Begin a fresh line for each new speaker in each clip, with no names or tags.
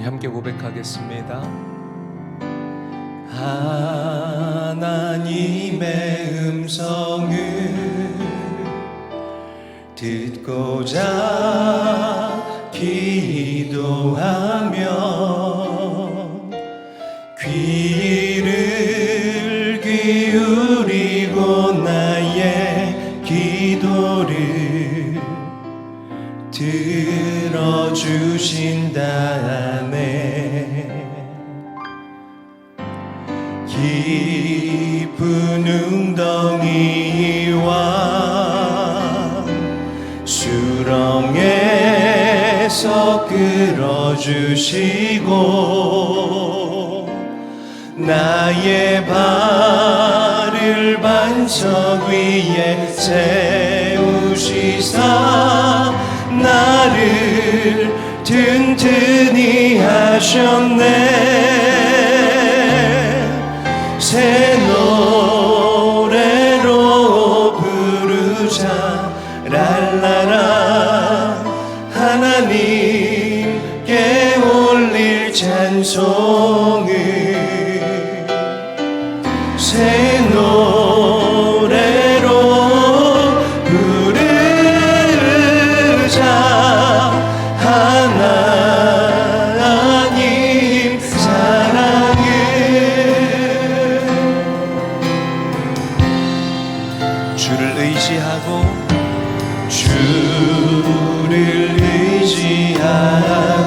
우리 함께 고백하겠습니다.
하나님의 음성을 듣고자 기도하며 귀를 기울이고 나의 기도를 들어주신다네 깊은 웅덩이와 수렁에서 끌어주시고 나의 발을 반석 위에 세우시사 나를 든든히 하셨네. 새 노래로 부르자. 랄라라. 하나님께 올릴 찬송을. 새 주를 의지하고 주를 의지하고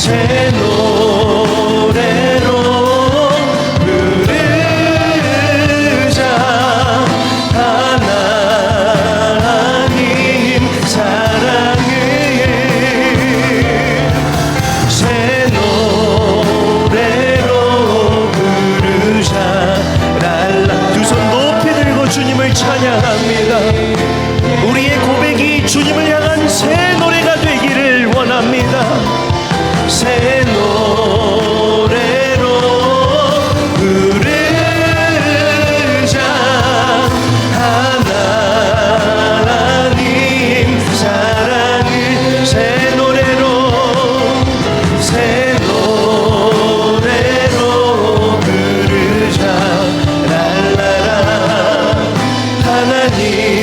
새 노래로 부르자 하나님 사랑을 새 노래로 부르자 랄라 두 손 높이 들고 주님을 찬양합니다 우리의 고백이 주님을 향한 새 노래가 되기를 원합니다 새 노래로 부르자. 하나님 사랑을 새 노래로 새 노래로 부르자. 랄라라 하나님.